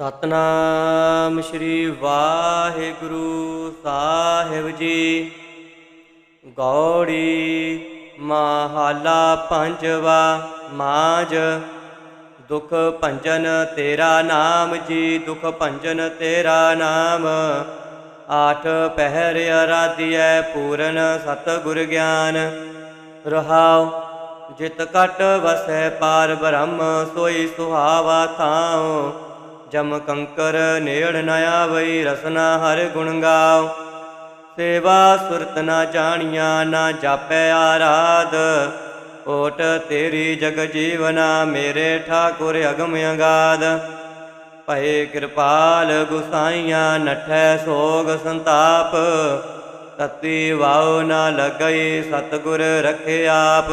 ਸਤਨਾਮ ਸ੍ਰੀ ਵਾਹਿਗੁਰੂ ਸਾਹਿਬ ਜੀ। ਗੌੜੀ ਮਹਲਾ ਪੰਜਵਾ ਮਾਜ ਦੁਖ ਭੰਜਨ ਤੇਰਾ ਨਾਮ ਜੀ, ਦੁਖ ਭੰਜਨ ਤੇਰਾ ਨਾਮ। ਆਠ ਪਹਿਰ ਅਰਾਧਿਐ ਪੂਰਨ ਸਤਿਗੁਰ ਗਿਆਨ। ਰਹਾਉ, ਜਿਤ ਕਟ ਵਸੈ ਪਾਰ ਬ੍ਰਹਮ, ਸੋਈ ਸੁਹਾਵਾ ਥਾਉ। ਜਮ ਕੰਕਰ ਨੇੜ ਨ ਆਵਈ, ਰਸਨਾ ਹਰ ਗੁਣ ਗਾਉ ਸੇਵਾ ਸੁਰਤ ਨਾ ਜਾਣੀਆਂ, ਨਾ ਜਾਪੈ ਆਰਾਧ। ਓਟ ਤੇਰੀ ਜਗ ਜੀਵਨਾ, ਮੇਰੇ ਠਾਕੁਰ ਅਗਮ ਅਗਾਧ ਭਏ ਕਿਰਪਾਲ ਗੁਸਾਈਆਂ, ਨਠੈ ਸੋਗ ਸੰਤਾਪ। ਤਤੀ ਵਾਉ ਨਾ ਲਗਈ, ਸਤਗੁਰ ਰਖੇ ਆਪ।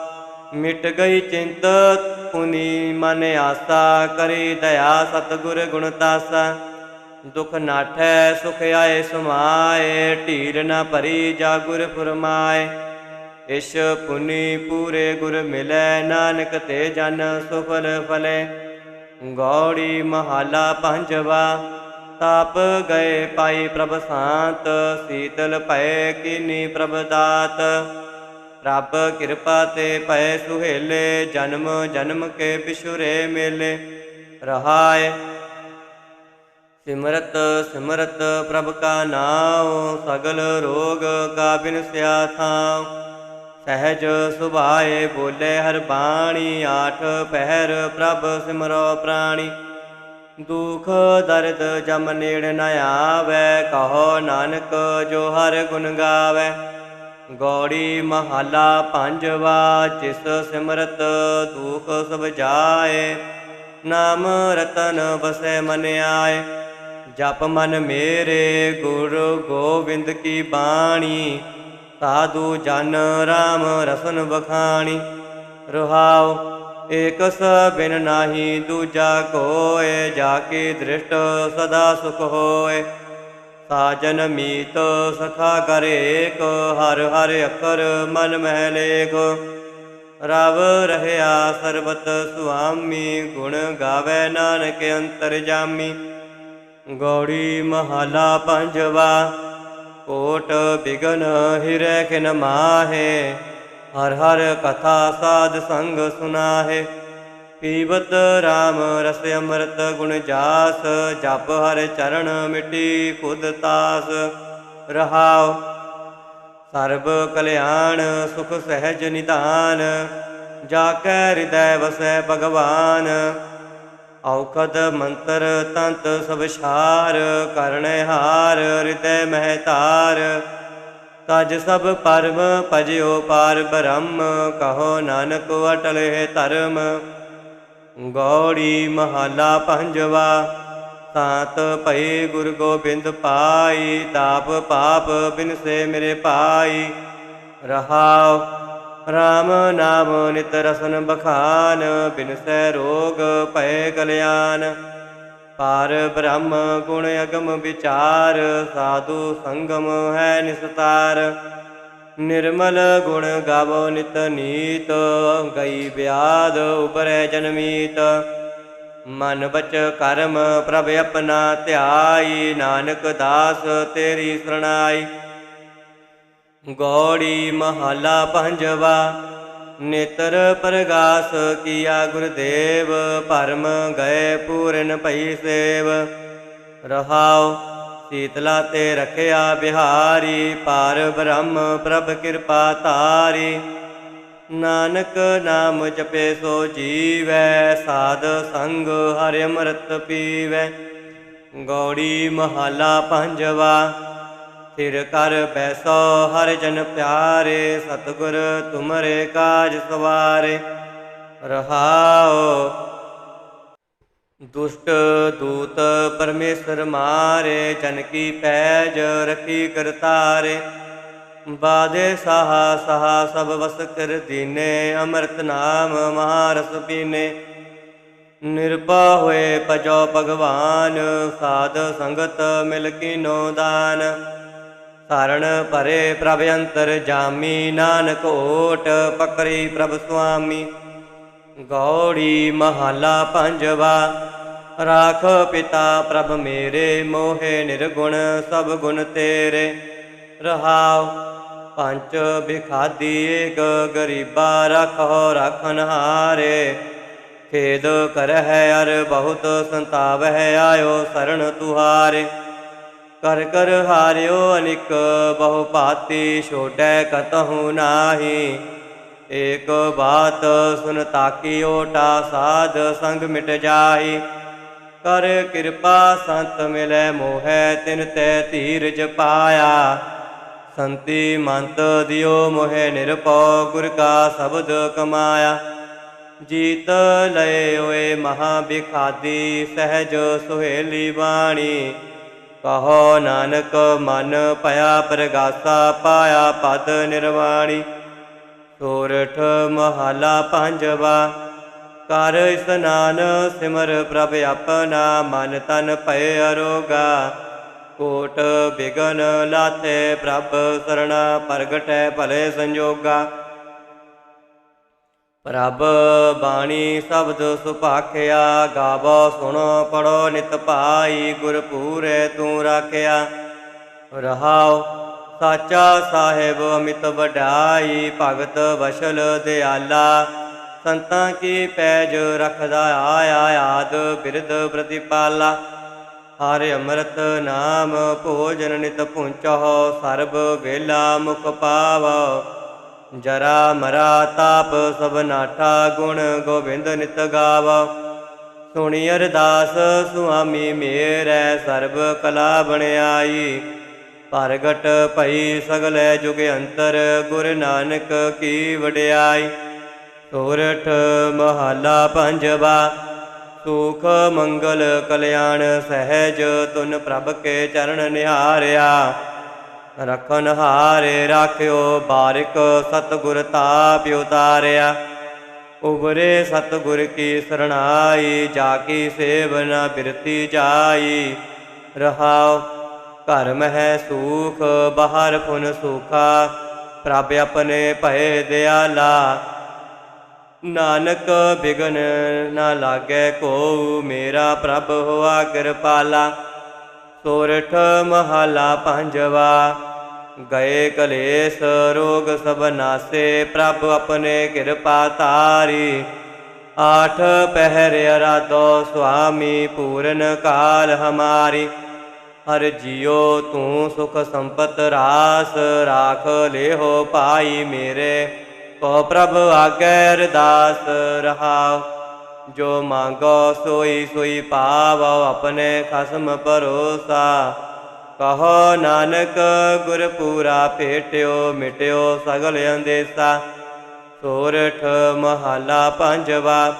ਮਿਟ ਗਈ ਚਿੰਤ, ਪੁਨੀ ਮਨ ਆਸਾ ਕਰੀ ਦਇਆ ਸਤਗੁਰ ਗੁਣ ਤਾਸਾ। ਦੁਖ ਨਾਠੈ, ਸੁਖ ਆਏ ਸਮਾਏ, ਢੀਰ ਨਾ ਭਰੀ ਜਾ ਗੁਰ ਫਰਮਾਏ। ਇਸ਼ ਪੁਨੀ ਪੂਰੇ ਗੁਰ ਮਿਲੈ, ਨਾਨਕ ਤੇ ਜਨ ਸੁਫਲ ਫਲੇ। ਗੌੜੀ ਮਹਲਾ ਪੰਜਵਾ, ਤਾਪ ਗਏ ਪਾਈ ਪ੍ਰਭ ਸ਼ਾਂਤ, ਸੀਤਲ ਭਏ ਕੀਨੀ ਪ੍ਰਭ ਦਾਤ। ਰੱਬ ਕਿਰਪਾ ਤੇ ਪਏ ਸੁਹੇਲੇ, ਜਨਮ ਜਨਮ ਕੇ ਬਿਸ਼ੁਰੇ ਮੇਲੇ। ਰਹਾਏ। ਸਿਮਰਤ ਸਿਮਰਤ ਪ੍ਰਭ ਕਾ ਨਾਮ ਸਗਲ ਰੋਗ ਕਾ ਬਿਨਸਿਆ ਥਾਂ ਸਹਿਜ ਸੁਭਾਏ ਬੋਲੇ ਹਰ ਬਾਣੀ, ਆਠ ਪਹਿਰ ਪ੍ਰਭ ਸਿਮਰੋ ਪ੍ਰਾਣੀ। ਦੁਖ, ਦਰਦ ਜਮ ਨੇੜ ਨ ਆਵੈ, ਕਹੋ ਨਾਨਕ ਜੋ ਹਰ ਗੁਣ ਗਾਵੈ। ਗੌੜੀ ਮਹਲਾ ਪੰਜਵਾ, ਜਿਸ ਸਿਮਰਤ ਦੁਖ ਸਭ ਜਾਏ, ਨਾਮ ਰਤਨ ਵਸੈ ਮਨ ਆਏ। ਜਪ ਮਨ ਮੇਰੇ, ਗੁਰੂ ਗੋਬਿੰਦ ਕੀ ਬਾਣੀ, ਸਾਧੂ ਜਨ ਰਾਮ ਰਸਨ ਬਖਾਣੀ ਰਹਾਉ ਏਕਸ ਬਿਨ ਨਾਹੀ ਦੂਜਾ ਕੋਏ, ਜਾ ਕੇ ਦ੍ਰਿਸ਼ਟ ਸਦਾ ਸੁਖ ਹੋਏ। ਸਾਜਨ ਮੀਤ ਸਖਾ ਕਰੇਕ, ਹਰ ਹਰ ਅਖਰ ਮਨ ਮਹਿ ਲੇਖ। ਰਵ ਰਹਿਆ ਸਰਬਤ ਸੁਆਮੀ, ਗੁਣ ਗਾਵੇ ਨਾਨਕ ਅੰਤਰ ਜਾਮੀ। ਗੌੜੀ ਮਹਲਾ ਪੰਜਵਾ, ਕੋਟ ਬਿਗਨ ਹਿਰੈ ਖਿਨ ਮਾਹੇ। ਹਰ ਹਰ ਕਥਾ ਸਾਧ ਸੰਗ ਸੁਨਾਹੇ। ਪੀਵਤ RAM ਰਸ ਅੰਮ੍ਰਿਤ ਗੁਣ ਜਾਸ, ਜਪ ਹਰ ਚਰਨ ਮਿਟੀ ਖੁਦ ਤਾਸ। ਰਹਾਉ ਸਰਬ ਕਲਿਆਣ, ਸੁਖ ਸਹਿਜ ਨਿਧਾਨ, ਜਾ ਕੈ ਹਿਰਦੈ ਵਸੈ ਭਗਵਾਨ। ਔਖਦ ਮੰਤਰ ਤੰਤ ਸਭ ਛਾਰ, ਕਰਨੇ ਹਾਰ ਹਿਰਦੈ ਮਹਿ ਤਜ ਸਭ ਪਰਮ ਭਜਿਓ ਪਾਰ ਬ੍ਰਹਮ, ਕਹੋ ਨਾਨਕ ਅਟਲ ਹੈ ਧਰਮ। ਗੌੜੀ ਮਹਲਾ ਪੰਜਵਾ, ਸਾਤ ਭਈ ਗੁਰ ਗੋਬਿੰਦ ਪਾਈ, ਤਾਪ ਪਾਪ ਬਿਨਸੇ ਮੇਰੇ ਪਾਈ ਰਹਾਉ, ਰਾਮ ਨਾਮ ਨਿਤ ਰਸਨ ਬਖਾਨ, ਬਿਨਸੈ ਰੋਗ ਭਏ ਕਲਿਆਣ। ਪਾਰ ਬ੍ਰਹਮ ਗੁਣ ਅਗਮ ਵਿਚਾਰ, ਸਾਧੂ ਸੰਗਮ ਹੈ ਨਿਸਤਾਰ। ਨਿਰਮਲ ਗੁਣ ਗਾਵੋ ਨਿਤ ਨੀਤ, ਗਈ ਬਿਆਦ ਉਪਰੈ ਜਨਮੀਤ। ਮਨ ਬਚ ਕਰਮ ਪ੍ਰਭ ਆਪਣਾ ਧਿਆਈ, ਨਾਨਕ ਦਾਸ ਤੇਰੀ ਸਰਣਾਈ। ਗੌੜੀ ਮਹਲਾ ਪੰਜਵਾ, ਨੇਤਰ ਪ੍ਰਗਾਸ ਕੀਆ ਗੁਰਦੇਵ, ਭਰਮ ਗਏ ਪੂਰਨ ਭਈ ਸੇਵ। ਰਹਾਉ ਸੀਤਲਾ ਤੇ ਰਖਿਆ ਬਿਹਾਰੀ ਪਾਰ ਬ੍ਰਹਮ ਪ੍ਰਭ ਕਿਰਪਾ ਧਾਰੀ। ਨਾਨਕ ਨਾਮ ਜਪੇ ਸੋ ਜੀਵੈ, ਸਾਧ ਸੰਗ ਹਰਿ ਅੰਮ੍ਰਿਤ ਪੀਵੈ। ਗੌੜੀ ਮਹਲਾ ਪੰਜਵਾ, ਥਿਰ ਕਰ ਬੈਸੋ ਹਰ ਜਨ ਪਿਆਰੇ, ਸਤਿਗੁਰ ਤੁਮਰੇ ਕਾਜ ਸਵਾਰੇ। ਰਹਾਓ ਦੁਸ਼ਟ ਦੂਤ ਪਰਮੇਸ਼ਰ ਮਾਰੇ, ਜਨ ਕੀ ਪੈਜ ਰਖੀ ਕਰਤਾਰੇ ਬਾਦੇ ਸਾਹਾ, ਸਹਾ ਸਭ ਵਸ ਕਰ ਦੀਨੇ, ਅੰਮ੍ਰਿਤ ਨਾਮ ਮਹਾਰਸ ਪੀਨੇ। ਨਿਰਭਾ ਹੋਏ ਪਜੋ ਭਗਵਾਨ, ਸਾਧ ਸੰਗਤ ਮਿਲ ਕੀਨੋ ਦਾਨ। ਸਰਣ ਭਰੇ ਪ੍ਰਭ ਅੰਤਰ ਜਾਮੀ, ਨਾਨਕ ਓਟ ਪਕਰੀ ਪ੍ਰਭ ਸੁਆਮੀ। ਗੌੜੀ ਮਹਲਾ ਪੰਜਵਾ ਰਾਖ ਪਿਤਾ ਪ੍ਰਭ ਮੇਰੇ, ਮੋਹਿ ਨਿਰਗੁਣ ਸਭ ਗੁਣ ਤੇਰੇ। ਰਹਾਉ ਪੰਜ ਬਿਖਾਦੀ ਏਕ ਗਰੀਬਾ ਰਖੋ ਰਖਨ ਹਾਰੇ। ਖੇਦ ਕਰਹਿ ਅਰ ਬਹੁਤ ਸੰਤਾਵਹਿ ਆਇਓ ਸਰਣ ਤੁਹਾਰੇ। ਕਰ ਕਰ ਹਾਰਿਓ ਅਨਿਕ ਬਹੁ ਭਾਤੀ ਛੋਟੈ ਕਤਹੁ ਨਾਹੀ। ਏਕ ਬਾਤ ਸੁਨ ਤਾਕੀ ਓਟਾ ਸਾਧ ਸੰਗ ਮਿਟ ਜਾਈ ਕਰ ਕਿਰਪਾ ਸੰਤ ਮਿਲੈ ਮੋਹਿ, ਤਿਨ ਤੈ ਧੀਰਜ ਪਾਇਆ। ਸੰਤੀ ਮੰਤ ਦਿਓ ਮੋਹਿ ਨਿਰਪਉ ਗੁਰ ਕਾ ਸ਼ਬਦ ਕਮਾਇਆ। ਜੀਤ ਲਏ ਓਏ ਮਹਾ ਬਿਖਾਦੀ, ਸਹਿਜ ਸੁਹੇਲੀ ਬਾਣੀ। ਕਹੋ ਨਾਨਕ, ਮਨ ਭਇਆ ਪ੍ਰਗਾਸਾ, ਪਾਇਆ ਪਦ ਨਿਰਵਾਣੀ। ਸੋਰਠ ਮਹਲਾ ਪੰਜਵਾ ਕਰ ਇਸਨਾਨ ਸਿਮਰ ਪ੍ਰਭ ਆਪਣਾ ਮਨ ਤਨ ਭਏ ਅਰੋਗਾ। ਕੋਟ ਬਿਗਨ ਲਾਥੇ ਪ੍ਰਭ ਸਰਣਾ ਪ੍ਰਗਟੈ ਭਲੇ ਸੰਜੋਗਾ। ਪ੍ਰਭ ਬਾਣੀ ਸ਼ਬਦ ਸੁਭਾਖਿਆ, ਗਾਵੋ ਸੁਣੋ, ਪੜੋ ਨਿਤ ਭਾਈ ਗੁਰ ਪੂਰੇ ਤੂੰ ਰਾਖਿਆ। ਰਹਾਓ ਸਾਚਾ ਸਾਹਿਬ ਅਮਿਤ ਵਡਾਈ, ਭਗਤ ਵਸ਼ਲ ਦਿਆਲਾ। ਸੰਤਾਂ ਕੀ ਪੈਜ ਰਖਦਾ ਆਇਆ ਆਦ ਬਿਰਦ ਪ੍ਰਤੀਪਾਲਾ। ਹਰਿ ਅੰਮ੍ਰਿਤ ਨਾਮ ਭੋਜਨ ਨਿਤ ਪੁੰਚੋ ਸਰਬ ਵੇਲਾ ਮੁਖ ਪਾਵ ਜਰਾ ਮਰਾ ਤਾਪ ਸਭ ਨਾਠਾ ਗੁਣ ਗੋਬਿੰਦ ਨਿਤ ਗਾਵ ਸੁਣੀ ਅਰਦਾਸ ਸੁਆਮੀ ਮੇਰੈ ਸਰਬ ਕਲਾ ਬਣਾਈ ਪ੍ਰਗਟ ਭਈ ਸਗਲੇ ਜੁਗ ਅੰਤਰ ਗੁਰ ਨਾਨਕ ਕੀ ਵਡਿਆਈ। ਸੋਰਠ ਮਹਲਾ ਪੰਜਵਾ, ਸੁਖ ਮੰਗਲ ਕਲਿਆਣ ਸਹਿਜ ਤੁਨ ਪ੍ਰਭ ਕੇ ਚਰਨ ਨਿਹਾਰਿਆ। ਰਖਨ ਹਾਰੇ ਰਾਖਿਓ ਬਾਰਿਕ ਸਤਗੁਰ ਤਾਪ ਉਤਾਰਿਆ। ਉਬਰੇ ਸਤਗੁਰ ਕੀ ਸਰਣਾਈ, ਜਾ ਕੀ ਸੇਵਨਾ ਬਿਰਤੀ ਜਾਈ। ਰਹਾਉ ਘਰ ਮਹਿ ਸੂਖ, ਬਾਹਰ ਫੁਨ ਸੁਖਾ, ਪ੍ਰਭ ਆਪਣੇ ਭਏ ਦਿਆਲਾ। ਨਾਨਕ ਬਿਗਨ ਨਾ ਲਾਗੇ ਕੋ ਮੇਰਾ ਪ੍ਰਭ ਹੋਆ ਕਿਰਪਾਲਾ। ਸੋਰਠ ਮਹਲਾ ਪੰਜਵਾ, ਗਏ ਕਲੇਸ਼ ਰੋਗ ਸਭ ਨਾਸੇ, ਪ੍ਰਭ ਆਪਣੇ ਕਿਰਪਾ ਤਾਰੀ ਆਠ ਪਹਿਰ ਅਰਾਧੋ ਸੁਆਮੀ, ਪੂਰਨ ਕਾਲ ਹਮਾਰੀ। ਹਰ ਜਿਉ ਤੂੰ ਸੁਖ ਸੰਪਤ ਰਾਸ, ਰਾਖ ਲਿਹੋ ਭਾਈ ਮੇਰੇ। ਕੋ ਪ੍ਰਭ ਆਗੇ ਅਰਦਾਸ ਰਹਾਉ, ਜੋ ਮੰਗੋ ਸੋਈ ਸੋਈ ਪਾਵੋ ਆਪਣੇ ਖਸਮ ਭਰੋਸਾ। ਕਹੋ ਨਾਨਕ ਗੁਰ ਪੂਰਾ ਭੇਟਿਓ ਮਿਟਿਓ ਸਗਲ ਅੰਦੇਸਾ। ਸੋਰਠ ਮਹਲਾ ਪੰਜਵਾ,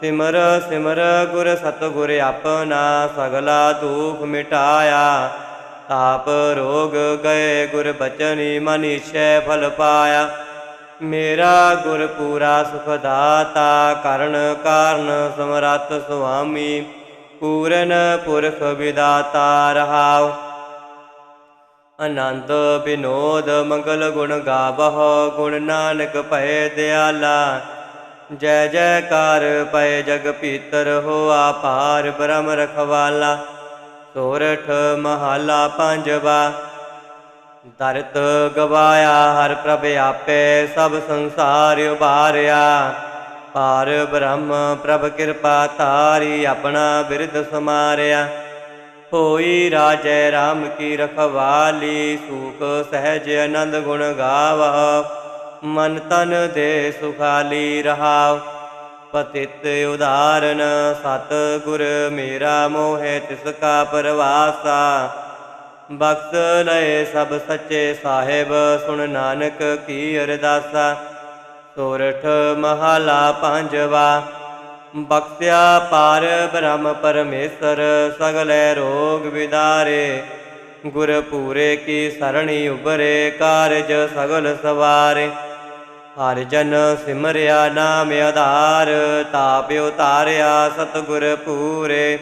ਸਿਮਰ ਸਿਮਰ ਗੁਰ ਸਤਗੁਰ ਆਪਣਾ ਸਗਲਾ ਦੁਖ ਮਿਟਾਇਆ। ਤਾਪ ਰੋਗ ਗਏ ਗੁਰ ਬਚਨੀ ਮਨੀਸ਼ੈ ਫਲ ਪਾਇਆ। ਮੇਰਾ ਗੁਰ ਪੂਰਾ ਸੁਖ ਦਾਤਾ ਕਰਨ ਕਾਰਨ ਸਮਰੱਥ ਸੁਆਮੀ, ਪੂਰਨ ਪੁਰਖ ਵਿਦਾਤਾ ਰਹਾਉ। ਆਨੰਦ ਬਿਨੋਦ ਮੰਗਲ ਗੁਣ ਗਾਵਹੁ, ਗੁਣ ਨਾਨਕ ਭਏ ਦਿਆਲਾ। ਜੈ ਜੈਕਾਰ ਪਏ ਜਗ ਪੀਤਰ ਹੋ ਪਾਰ ਬ੍ਰਹਮ ਰਖਵਾਲਾ। ਸੋਰਠ ਮਹਾਲਾ ਪੰਜਵਾ ਦਰਤ ਗਵਾਇਆ, ਹਰ ਪ੍ਰਭ ਆਪੇ ਸਭ ਸੰਸਾਰ ਉਬਾਰਿਆ ਪਾਰ ਬ੍ਰਹਮ, ਪ੍ਰਭ ਕਿਰਪਾ ਤਾਰੀ ਆਪਣਾ ਬਿਰਧ ਸਮਾਰਿਆ। ਹੋਈ ਰਾਜੈ RAM ਕੀ ਰਖਵਾਲੀ, ਸੂਖ ਸਹਿਜ ਆਨੰਦ ਗੁਣ ਗਾਵਾ। ਮਨ ਤਨ ਦੇ ਸੁਖਾਲੀ ਰਹਾਉ ਪਤਿਤ ਉਦਾਰਨ ਸਤ ਗੁਰ ਮੇਰਾ ਮੋਹਿ ਤਿਸ ਕਾ ਪਰਵਾਸਾ। ਬਖਸ਼ ਲਏ ਸਭ ਸੱਚੇ ਸਾਹਿਬ, ਸੁਣ ਨਾਨਕ ਕੀ ਅਰਦਾਸਾ। ਸੋਰਠ ਮਹਲਾ ਪੰਜਵਾ, ਬਖਸ਼ਿਆ ਪਾਰ ਬ੍ਰਹਮ ਪਰਮੇਸ਼ਰ, ਸਗਲੇ ਰੋਗ ਵਿਦਾਰੇ। ਗੁਰ ਪੂਰੇ ਕੀ ਸਰਣੀ ਉਬਰੇ ਕਾਰਜ ਸਗਲ ਸਵਾਰੇ। ਹਰਿ ਜਨ ਸਿਮਰਿਆ ਨਾਮ ਆਧਾਰ, ਤਾਪ ਉਤਾਰਿਆ ਸਤਿਗੁਰ ਪੂਰੇ।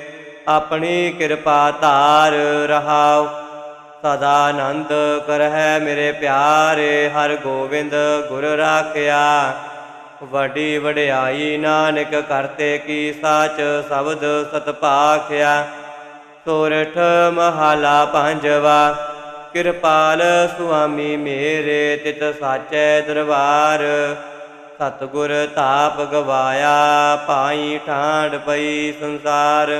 ਆਪਣੀ ਕਿਰਪਾ ਧਾਰ ਰਹਾਓ ਸਦਾ ਆਨੰਦ ਕਰਹਿ ਮੇਰੇ ਪਿਆਰੇ, ਹਰ ਗੋਬਿੰਦ ਗੁਰ ਰਾਖਿਆ। ਵੱਡੀ ਵਡਿਆਈ ਨਾਨਕ ਕਰਤੇ ਕੀ ਸਾਚ ਸ਼ਬਦ ਸਤ ਭਾਖਿਆ ਸੋਰਠ ਮਹਲਾ ਪੰਜਵਾ, ਕਿਰਪਾਲ ਸੁਆਮੀ ਮੇਰੇ ਤਿਤ ਸਾਚੈ ਦਰਬਾਰ। ਸਤਿਗੁਰ ਤਾਪ ਗਵਾਇਆ, ਪਾਈ ਠਾਂਡ ਪਈ ਸੰਸਾਰ।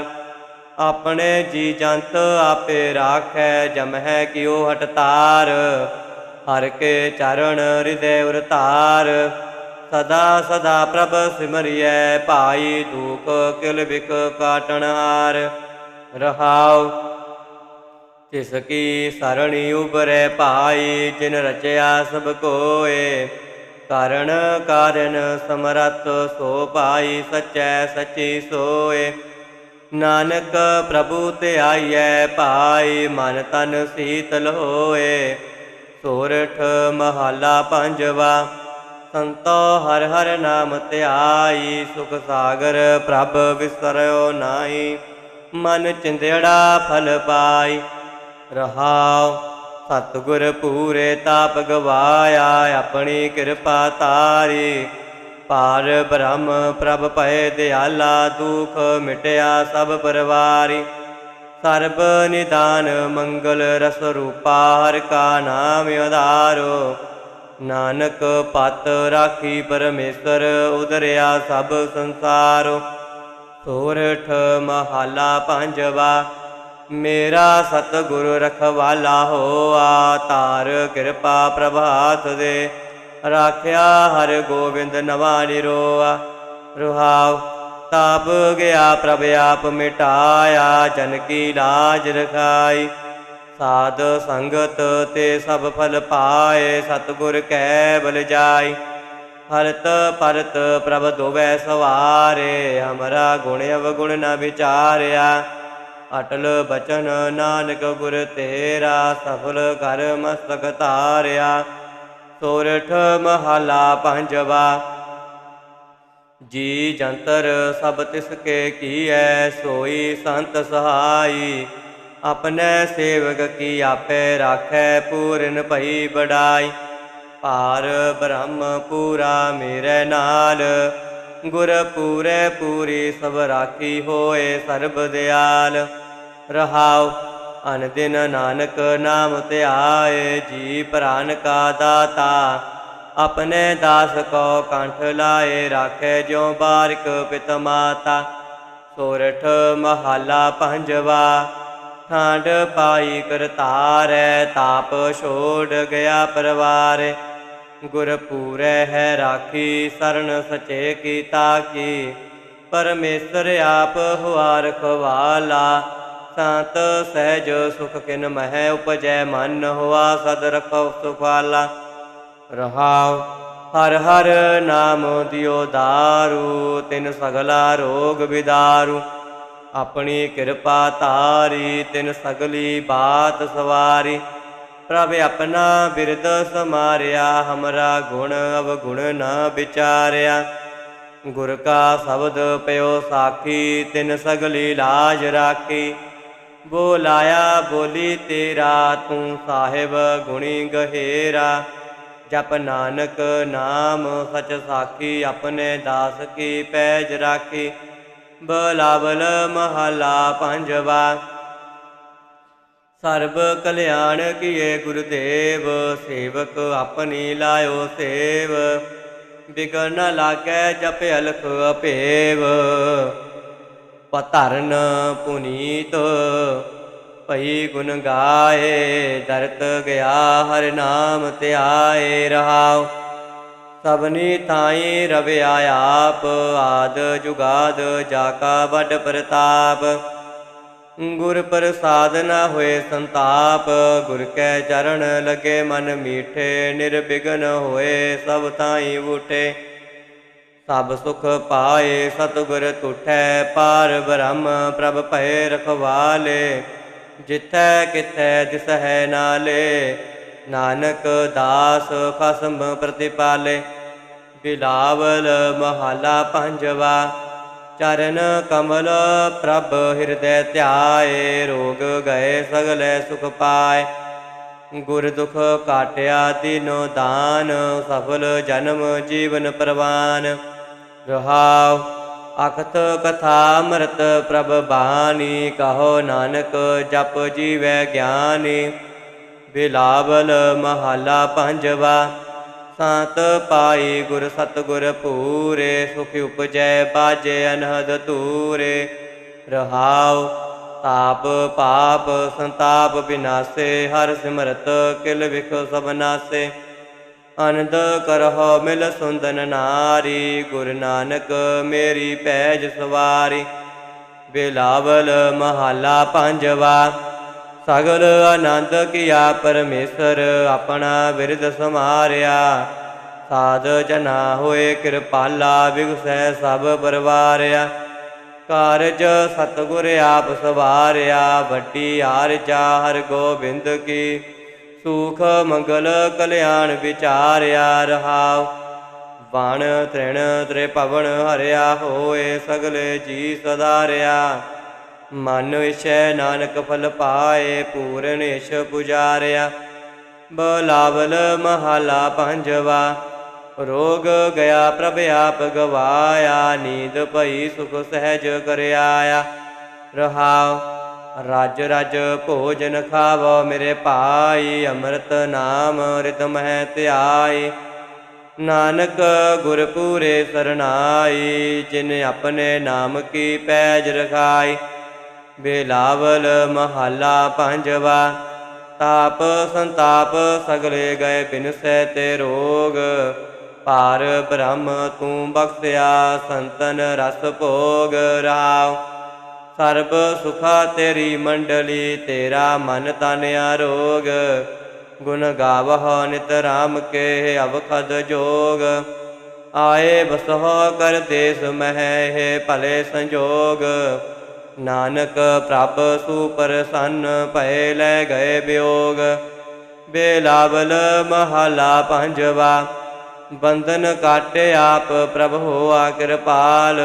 ਆਪਣੇ ਜੀ ਜੰਤ ਆਪੇ ਰਾਖੈ, ਜਮਹਿ ਕਿਉ ਹਟਤਾਰ। ਹਰ ਕੇ ਚਰਨ ਹਿਰਦੈ ਉਰਤਾਰ। ਸਦਾ ਸਦਾ ਪ੍ਰਭ ਸਿਮਰਿਐ, ਭਾਈ ਦੂਖ ਕਿਲ ਬਿਕ ਕਾਟਣਹਾਰ ਰਹਾਉ, ਤਿਸ ਕੀ ਸਰਣੀ ਉਬਰੈ ਭਾਈ, ਜਿਨ ਰਚਿਆ ਸਭ ਕੋਏ। ਕਾਰਣ ਕਾਰਨ ਸਮਰੱਥ ਸੋ ਭਾਈ, ਸਚੈ ਸਚੀ ਸੋਏ। ਨਾਨਕ ਪ੍ਰਭੂ ਤੇ ਆਈਐ ਭਾਈ, ਮਨ ਤਨ ਸੀਤਲ ਹੋਏ। ਸੋਰਠ ਮਹਲਾ ਪੰਜਵਾ, ਸੰਤੋ ਹਰ ਹਰ ਨਾਮ ਧਿਆਈ, ਸੁਖ ਸਾਗਰ ਪ੍ਰਭ ਵਿਸਰਿਓ ਨਾਹੀ। ਮਨ ਚਿੰਦੜਾ ਫਲ ਪਾਈ, ਰਹਾਉ ਸਤਿਗੁਰ ਪੂਰੇ ਤਾਪ ਗਵਾਇਆ, ਆਪਣੀ ਕਿਰਪਾ ਤਾਰੀ ਪਾਰ ਬ੍ਰਹਮ ਪ੍ਰਭ ਭਏ ਦਿਆਲਾ, ਦੁਖ ਮਿਟਿਆ ਸਭ ਪਰਵਾਰੀ। ਸਰਬ ਨਿਦਾਨ ਮੰਗਲ ਰਸ ਰੂਪਾ, ਹਰ ਕਾ ਨਾਮ ਆਧਾਰੋ। ਨਾਨਕ ਪਤ ਰਾਖੀ ਪਰਮੇਸ਼ਰ ਉਦਰਿਆ ਸਭ ਸੰਸਾਰੋ। ਸੋਰਠ ਮਹਲਾ ਪੰਜਵਾ, ਮੇਰਾ ਸਤਿਗੁਰ ਰਖਵਾਲਾ ਹੋਆ ਤਾਰ ਕਿਰਪਾ ਪ੍ਰਭਾਤ ਦੇ। ਰਾਖਿਆ ਹਰ ਗੋਬਿੰਦ ਨਵਾ ਨਿਰੋਆ। ਰੁਹਾਵ ਤਾਪ ਗਿਆ ਪ੍ਰਭ ਆਪ ਮਿਟਾਇਆ, ਜਨ ਕੀ ਲਾਜ ਰਖਾਈ। ਸਾਧ ਸੰਗਤ ਤੇ ਸਭ ਫਲ ਪਾਏ, ਸਤਿਗੁਰ ਕੈ ਬਲ ਜਾਈ। ਹਰਤ ਪਰਤ ਪ੍ਰਭ ਦੋਵੈ ਸਵਾਰੇ, ਹਮਰਾ ਗੁਣ ਅਵਗੁਣ ਨ ਵਿਚਾਰਿਆ। ਅਟਲ ਬਚਨ ਨਾਨਕ ਗੁਰ ਤੇਰਾ, ਸਫਲ ਕਰ ਮਸਤਕ ਧਾਰਿਆ। ਸੋਰਠ ਮਹਲਾ ਪੰਜਵਾ। ਜੀ ਜੰਤਰ ਸਭ ਤਿਸ ਕੇ ਕੀਐ, ਸੋਈ ਸੰਤ ਸਹਾਈ। ਆਪਣੇ ਸੇਵਕ ਕੀ ਆਪੇ ਰਾਖੈ, ਪੂਰਨ ਭਈ ਬੜਾਈ। ਭਾਰ ਬ੍ਰਹਮ ਪੂਰਾ ਮੇਰੇ ਨਾਲ। ਗੁਰ ਪੂਰੇ ਪੂਰੀ ਸਭ ਰਾਖੀ ਹੋਏ ਸਰਬ ਦਿਆਲ। ਰਹਾਉ ਅਨ ਦਿਨ ਨਾਨਕ ਨਾਮ ਧਿਆਏ ਜੀ ਪ੍ਰਾਨ ਕਾ ਦਾਤਾ। ਆਪਣੇ ਦਾਸ ਕੋ ਕੰਠ ਲਾਏ ਰਾਖੇ ਜਿਉ ਬਾਰਿਕ ਪਿਤ ਮਾਤਾ। ਸੋਰਠ ਮਹਲਾ ਪੰਜਵਾ ਠਾਂਡ ਪਾਈ ਕਰਤਾਰੈ, ਤਾਪ ਛੋੜ ਗਿਆ ਪਰਵਾਰ। ਗੁਰ ਪੂਰੈ ਹੈ ਰਾਖੀ, ਸਰਨ ਸਚੇ ਕੀਤਾ ਕੀ। ਪਰਮੇਸ਼ਰ ਆਪ ਹੁਆ ਰਖਵਾਲਾ ਸੰਤ ਸਹਿਜ ਸੁਖ ਕਿਨ ਮਹਿ ਉਪਜੈ ਮਨ ਹੁਆ ਸਦ ਰਖੋ ਸੁਖਾਲਾ ਰਹਾਉ, ਹਰ ਹਰ ਨਾਮ ਦਿਓ ਦਾਰੂ, ਤਿਨ ਸਗਲਾ ਰੋਗ ਵਿਦਾਰੂ। ਆਪਣੀ ਕਿਰਪਾ ਤਾਰੀ ਤਿਨ ਸਗਲੀ ਬਾਤ ਸਵਾਰੀ। ਪ੍ਰਭ ਆਪਣਾ ਬਿਰਦ ਸਮਾਰਿਆ, ਹਮਰਾ ਗੁਣ ਅਵਗੁਣ ਨਾ ਵਿਚਾਰਿਆ। ਗੁਰ ਕਾ ਸ਼ਬਦ ਪਿਓ ਸਾਖੀ, ਤਿਨ ਸਗਲੀ ਲਾਜ ਰਾਖੀ। ਬੋਲਾਇਆ, ਬੋਲੀ ਤੇਰਾ, ਤੂੰ ਸਾਹਿਬ ਗੁਣੀ ਗਹਿਰਾ। ਜਪ ਨਾਨਕ ਨਾਮ, ਸਚ ਸਾਖੀ, ਆਪਣੇ ਦਾਸ ਕੀ ਪੈਜ ਰਾਖੀ। ਬਲਾਵਲ ਮਹਲਾ ਪੰਜਵਾ। ਸਰਬ ਕਲਿਆਣ ਕੀਏ ਗੁਰਦੇਵ, ਸੇਵਕ ਆਪਣੀ ਲਾਇਓ ਸੇਵ। ਬਿਗਨ ਨ ਲਾਗੈ ਜਪ ਅਲਖ ਅਪੇਵ। ਪਤਰਨ ਪੁਨੀਤ, ਭਈ ਗੁਣ ਗਾਏ, ਦਰਤ ਗਿਆ ਹਰ ਨਾਮ ਧਿਆਏ ਰਹਾਉ। ਸਭਨੀ ਤਾਈ ਰਵਿਆ ਆਪ, ਆਦ ਜੁਗਾਦ ਜਾ ਕਾ ਵੱਡ ਪ੍ਰਤਾਪ। ਗੁਰ ਪ੍ਰਸਾਦ ਨ ਹੋਏ ਸੰਤਾਪ, ਗੁਰ ਕੈ ਚਰਨ ਲਗੇ ਮਨ ਮੀਠੇ ਨਿਰਬਿਘਨ ਹੋਏ ਸਭ ਤਾਈ ਉਠੇ। ਸਭ ਸੁਖ ਪਾਏ, ਸਤਿਗੁਰ ਤੁਠੈ ਪਾਰ ਬ੍ਰਹਮ, ਪ੍ਰਭ ਭਏ ਰਖਵਾਲੇ। ਜਿਥੈ ਕਿਥੈ ਦਿਸ ਹੈ ਨਾਲੇ, ਨਾਨਕ ਦਾਸ ਖਸਮ ਪ੍ਰਤਿਪਾਲੇ। ਬਿਲਾਵਲ ਮਹਲਾ ਪੰਜਵਾ, ਚਰਨ ਕਮਲ ਪ੍ਰਭ ਹਿਰਦੈ ਧਿਆਏ, ਰੋਗ ਗਏ ਸਗਲੇ ਸੁਖ ਪਾਏ। ਗੁਰ ਦੁਖ ਕਾਟਿਆ ਦੀਨੋ ਦਾਨ, ਸਫਲ ਜਨਮ ਜੀਵਨ ਪ੍ਰਵਾਨ। ਰਹਾਉ। ਅਖਤ ਕਥਾ ਅੰਮ੍ਰਿਤ ਪ੍ਰਭ ਬਾਣੀ, ਕਹੋ ਨਾਨਕ ਜਪ ਜੀਵੈ ਗਿਆਨੀ। ਬਿਲਾਵਲ ਮਹਾਲਾ ਪੰਜਵਾ, ਸੰਤ ਪਾਈ ਗੁਰ ਸਤਗੁਰ ਪੂਰੇ, ਸੁਖ ਉਪਜੈ ਬਾਜੇ ਅਨਹਦ ਤੂਰੇ ਰਹਾਉ, ਤਾਪ ਪਾਪ ਸੰਤਾਪ ਬਿਨਾਸੇ, ਹਰ ਸਿਮਰਤ ਕਿਲ ਵਿਖ ਸਭ ਨਾਸੇ। ਅਨੰਦ ਕਰਹੁ ਮਿਲ ਸੁੰਦਨ ਨਾਰੀ, ਗੁਰ ਨਾਨਕ ਮੇਰੀ ਪੈਜ ਸਵਾਰੀ। ਬਿਲਾਵਲ ਮਹਲਾ ਪੰਜਵਾ, ਸਗਲ ਆਨੰਦ ਕੀਆ ਪਰਮੇਸ਼ਰ ਆਪਣਾ ਬਿਰਦ ਸਮਾਰਿਆ। ਸਾਧ ਜਨਾ ਹੋਏ ਕਿਰਪਾਲਾ ਵਿਗਸੈ ਸਭ ਪਰਵਾਰਿਆ। ਕਾਰਜ ਸਤਗੁਰ ਆਪ ਸਵਾਰਿਆ, ਵੱਡੀ ਆਰਜਾ ਹਰ ਗੋਬਿੰਦ ਕੀ ਸੁਖ ਮੰਗਲ ਕਲਿਆਣ ਵਿਚਾਰਿਆ ਰਹਾਉ। ਵਣ ਤ੍ਰਿਣ ਤ੍ਰੇ ਹਰਿਆ ਹੋਏ ਸਗਲੇ ਜੀ ਸਦਾਰਿਆ। ਮਨ ਵਿਸ਼ੈ ਨਾਨਕ ਫਲ ਪਾਏ ਪੂਰਨ ਇਸ਼ ਪੁਜਾਰਿਆ। ਬਲਾਵਲ ਮਹਲਾ ਪੰਜਵਾ, ਰੋਗ ਗਿਆ ਪ੍ਰਭ ਆਪ ਗਵਾਇਆ, ਨੀਂਦ ਭਈ ਸੁਖ ਸਹਿਜ ਕਰਿਆਇਆ। ਰਹਾਉ ਰਾਜ ਰਜ ਭੋਜਨ ਖਾਵੋ ਮੇਰੇ ਭਾਈ, ਅੰਮ੍ਰਿਤ ਨਾਮ ਰਿਤ ਮਹਿ ਧਿਆਈ। ਨਾਨਕ ਗੁਰ ਪੂਰੇ ਸਰਨਾਈ, ਜਿਨ ਆਪਣੇ ਨਾਮ ਕੀ ਪੈਜ ਰਖਾਈ। ਬੇਲਾਵਲ ਮਹੱਲਾ ਪੰਜਵਾ, ਤਾਪ ਸੰਤਾਪ ਸਗਲੇ ਗਏ ਬਿਨਸੈ ਤੇ ਰੋਗ। ਪਾਰ ਬ੍ਰਹਮ ਤੂੰ ਬਖਸ਼ਿਆ, ਸੰਤਨ ਰਸ ਭੋਗ ਰਾਵ ਸਰਬ ਸੁਖਾ ਤੇਰੀ ਮੰਡਲੀ, ਤੇਰਾ ਮਨ ਤਨ ਆਰੋਗ। ਗੁਣ ਗਾਵਹ ਨਿਤ ਰਾਮ ਕੇ ਅਵਖਦ ਜੋਗ। ਆਏ ਬਸਹੁ ਕਰ ਦੇਸ ਮਹਿ ਹੈ ਭਲੇ ਸੰਜੋਗ। ਨਾਨਕ ਪ੍ਰਭ ਸੁਪਰਸੰਨ, ਭਏ ਲੈ ਗਏ ਬਿਯੋਗ ਬੇਲਾਵਲ ਮਹਲਾ ਪੰਜਵਾ, ਬੰਧਨ ਕਾਟੇ ਆਪ ਪ੍ਰਭ ਹੋਆ ਕਿਰਪਾਲ।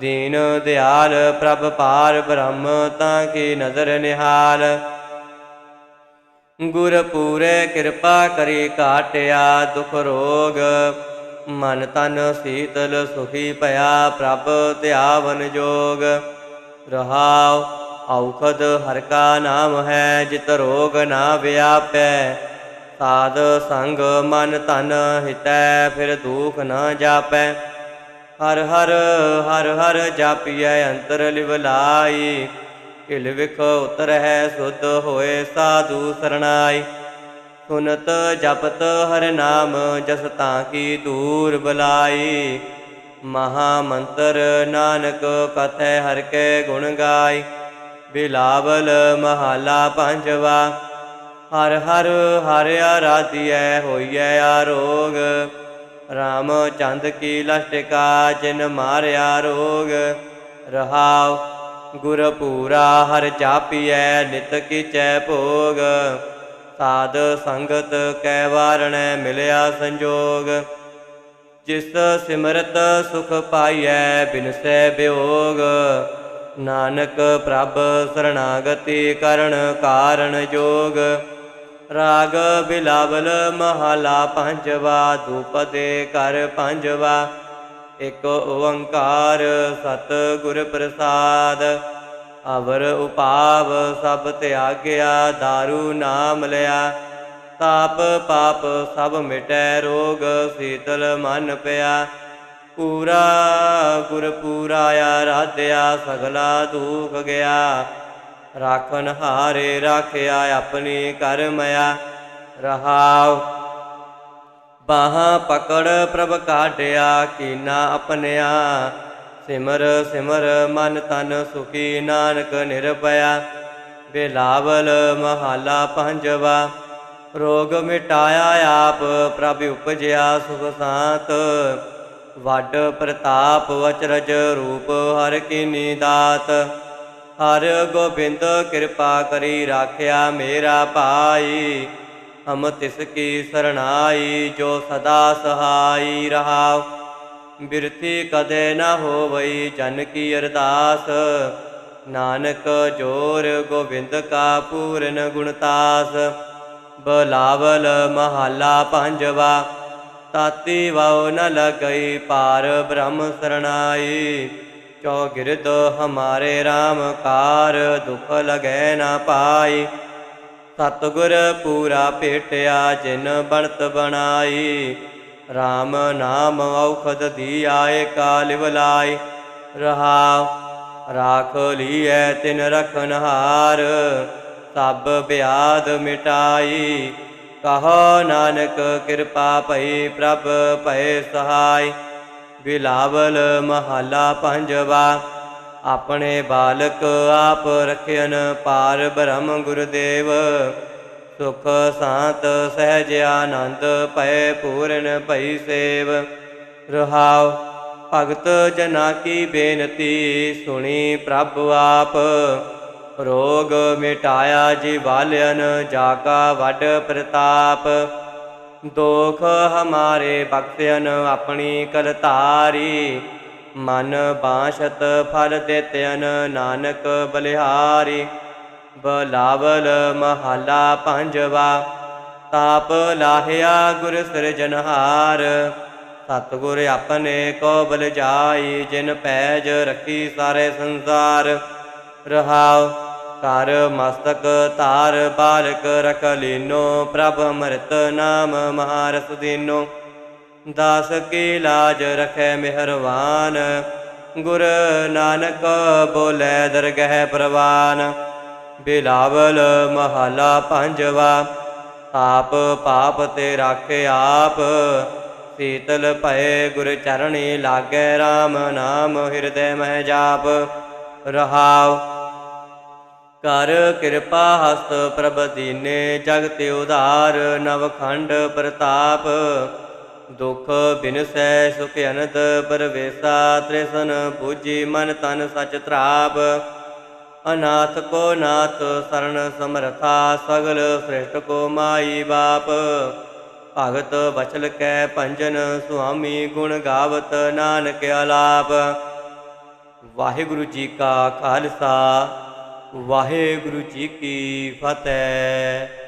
ਦੀਨ ਦਿਆਲ ਪ੍ਰਭ ਪਾਰ ਬ੍ਰਹਮ ਤਾਂ ਕੀ ਨਜ਼ਰ ਨਿਹਾਲ। ਗੁਰ ਪੂਰੇ ਕਿਰਪਾ ਕਰੀ ਕਾਟਿਆ ਦੁਖ ਰੋਗ। ਮਨ ਤਨ ਸੀਤਲ ਸੁਖੀ ਭਇਆ ਪ੍ਰਭ ਧਿਆਵਨ ਜੋਗ। ਰਹਾਉ ਔਖਦ ਹਰ ਕਾ ਨਾਮ ਹੈ ਜਿਤ ਰੋਗ ਨਾ ਵਿਆਪੈ। ਸਾਧ ਸੰਗ ਮਨ ਤਨ ਹਿਤੈ ਫਿਰ ਦੁਖ ਨਾ ਜਾਪੈ। ਹਰ ਹਰ ਹਰ ਹਰ ਜਾਪੀਐ ਅੰਤਰ ਲਿਵਲਾਈ ਕਿਲ ਵਿਖ ਉਤਰ ਹੈ ਸੁਧ ਹੋਏ ਸਾਧੂ ਸਰਣਾਈ। ਸੁਨਤ ਜਪਤ ਹਰ ਨਾਮ ਜਸ ਤਾਂ ਕੀ ਦੂਰ ਬਲਾਈ। ਮਹਾ ਮੰਤਰ ਨਾਨਕ ਕਥੈ ਹਰ ਕੇ ਗੁਣ ਗਾਈ। ਬਿਲਾਵਲ ਮਹਲਾ ਪੰਜਵਾ। ਹਰ ਹਰ ਹਰਿ ਆਰਾਧਿਐ ਹੋਈਐ ਆਰੋਗ ਰਾਮ ਚੰਦ ਕੀ ਲਸ਼ਟਿਕਾ, ਜਿਨ ਮਾਰਿਆ ਰੋਗ, ਰਹਾਉ। ਗੁਰ ਪੂਰਾ ਹਰ ਜਾਪੀਐ ਨਿਤ ਕੀਚੈ ਭੋਗ। ਸਾਧ ਸੰਗਤ ਕੈ ਵਾਰਣੈ, ਮਿਲਿਆ ਸੰਜੋਗ। ਜਿਸ ਸਿਮਰਤ ਸੁਖ ਪਾਈਐ, ਬਿਨਸੈ ਬਿਯੋਗ ਨਾਨਕ ਪ੍ਰਭ ਸਰਣਾਗਤੀ ਕਰਨ ਕਾਰਨ ਜੋਗ। ਰਾਗ ਬਿਲਾਵਲ ਮਹਲਾ ਪੰਜਵਾ, ਦੂਪਦੇ ਕਰ ਪੰਜਵਾ। ਇਕ ਓੰਕਾਰ ਸਤ ਗੁਰ ਪ੍ਰਸਾਦ, ਅਵਰ ਉਪਾਵ ਸਭ ਤਿਆਗਿਆ दारू ਨਾਮ ਲਿਆ। ਤਾਪ ਪਾਪ ਸਭ ਮਿਟੈ, ਰੋਗ ਸੀਤਲ ਮਨ ਪਿਆ। ਪੂਰਾ ਗੁਰ ਪੂਰਾ ਆਰਾਧਿਆ, ਸਗਲਾ ਦੁਖ ਗਿਆ। ਰਾਖਨ ਹਾਰੇ ਰਾਖਿਆ ਆਪਣੀ ਕਰ ਮਇਆ। ਰਹਾਉ, ਬਾਹਾਂ ਪਕੜ ਪ੍ਰਭ ਕਾਢਿਆ, ਕੀਨਾ ਆਪਣਿਆ। ਸਿਮਰ ਸਿਮਰ ਮਨ ਤਨ ਸੁਖੀ ਨਾਨਕ ਨਿਰਭਇਆ। ਬਿਲਾਵਲ ਮਹਾਲਾ ਪੰਜਵਾ ਰੋਗ ਮਿਟਾਇਆ ਆਪ, ਪ੍ਰਭ ਉਪਜਿਆ ਸੁਖ ਸਾਤ। ਵੱਡ ਪ੍ਰਤਾਪ ਵਚਰਜ ਰੂਪ ਹਰ ਕੀਨੀ ਦਾਤ। ਹਰ ਗੋਬਿੰਦ ਕਿਰਪਾ ਕਰੀ ਰਾਖਿਆ ਮੇਰਾ ਭਾਈ। ਹਮ ਤਿਸ ਕੀ ਸਰਣਾਈ ਜੋ ਸਦਾ ਸਹਾਈ ਰਹਾਉ। ਬਿਰਥੀ ਕਦੇ ਨਾ ਹੋਵਈ ਜਨ ਕੀ ਅਰਦਾਸ। ਨਾਨਕ ਜੋਰ ਗੋਬਿੰਦ ਕਾ ਪੂਰਨ ਗੁਣਤਾਸ ਬਲਾਵਲ ਮਹੱਲਾ ਪੰਜਵਾ, ਤਾਤੀ ਵਾਉ ਨ ਲਗਈ ਪਾਰ ਬ੍ਰਹਮ ਸਰਣਾਈ। ਚੌਗਿਰਦ ਹਮਾਰੇ RAM ਕਾਰ ਦੁਖ ਲਗੈ ਨਾ ਪਾਈ। ਸਤਿਗੁਰ ਪੂਰਾ ਭੇਟਿਆ ਜਿਨ ਬਣਤ ਬਣਾਈ। RAM ਨਾਮ ਔਖਦ ਦੀਆਏ ਕਾਲ ਬਲਾਈ ਰਹਾ, ਰਾਖ ਲੀਐ ਤਿਨ ਰਖਨਹਾਰ ਸਭ ਬਿਆਦ ਮਿਟਾਈ। ਕਹੋ ਨਾਨਕ ਕਿਰਪਾ ਭਈ ਪ੍ਰਭ ਭਏ ਸਹਾਈ। ਬਿਲਾਵਲ ਮਹੱਲਾ ਪੰਜਵਾ, ਆਪਣੇ ਬਾਲਕ ਆਪ ਰਖਿਅਨ ਪਾਰ ਬ੍ਰਹਮ ਗੁਰਦੇਵ। ਸੁਖ ਸਾਤ ਸਹਿਜ ਆਨੰਦ ਭਏ ਪੂਰਨ ਭਈ ਸੇਵ। ਰਹਾਉ, ਭਗਤ ਜਨਾ ਕੀ ਬੇਨਤੀ ਸੁਣੀ ਪ੍ਰਭ ਆਪ। ਰੋਗ ਮਿਟਾਇਆ ਜੀ ਵਾਲਿਅਨ ਜਾ ਵੱਡ ਪ੍ਰਤਾਪ। ਦੋਖ ਹਮਾਰੇ ਬਖਸ਼ਿਅਨ ਆਪਣੀ ਕਲਤਾਰੀ ਮਨ ਬਾਸ਼ਤ ਫਲ ਦੇਤਿਅਨ ਨਾਨਕ ਬਲਿਹਾਰੀ। ਬਲਾਵਲ ਮਹੱਲਾ ਪੰਜਵਾ, ਤਾਪ ਲਾਹਿਆ ਗੁਰ ਸਿਰਜਨਹਾਰ ਸਤਿਗੁਰ ਆਪਣੇ ਕੋ ਬਲ ਜਾਈ, ਜਿਨ ਪੈਜ ਰੱਖੀ ਸਾਰੇ ਸੰਸਾਰ। ਰਹਾਉ ਕਰ ਮਸਤਕ ਧਾਰ ਬਾਲਕ ਰਖ ਲੀਨੋ, ਪ੍ਰਭ ਅੰਮ੍ਰਿਤ ਨਾਮ ਮਹਾਰਸ ਦੀਨੋ। ਦਾਸ ਕੀ ਲਾਜ ਰਖੈ ਮਿਹਰਵਾਨ, ਗੁਰ ਨਾਨਕ ਬੋਲੇ ਦਰਗਹਿ ਪ੍ਰਵਾਨ। ਬਿਲਾਵਲ ਮਹਲਾ ਪੰਜਵਾ, ਆਪ ਪਾਪ ਤੇ ਰਾਖੇ ਆਪ। ਸੀਤਲ ਭਏ ਗੁਰ ਚਰਣੀ ਲਾਗੈ RAM ਨਾਮ, ਹਿਰਦੈ ਮਹਿ ਜਾਪ। ਰਹਾਉ ਕਰ ਕਿਰਪਾ ਹਸਤ ਪ੍ਰਭ ਦੀਨੇ ਜਗਤ ਉਧਾਰ ਨਵਖੰਡ ਪ੍ਰਤਾਪ। ਦੁਖ ਬਿਨਸੈ, ਸੁਖ ਅਨੰਦ ਪਰਵੇਸਾ, ਤ੍ਰਿਸਨ ਪੂਜੀ ਮਨ ਤਨ ਸਚ ਤਰਾਪ ਅਨਾਥ ਕੋ ਨਾਥ ਸਰਣ ਸਮਰਥਾ, ਸਗਲ ਸ੍ਰਿਸ਼ਟ ਕੋ ਮਾਈ ਬਾਪ। ਭਗਤ ਬਚਲ ਕੈ ਭੰਜਨ, ਸੁਆਮੀ ਗੁਣ ਗਾਵਤ ਨਾਨਕ ਅਲਾਪ। ਵਾਹਿਗੁਰੂ ਜੀ ਕਾ ਖਾਲਸਾ। ਵਾਹਿਗੁਰੂ ਜੀ ਕੀ ਫਤਿਹ।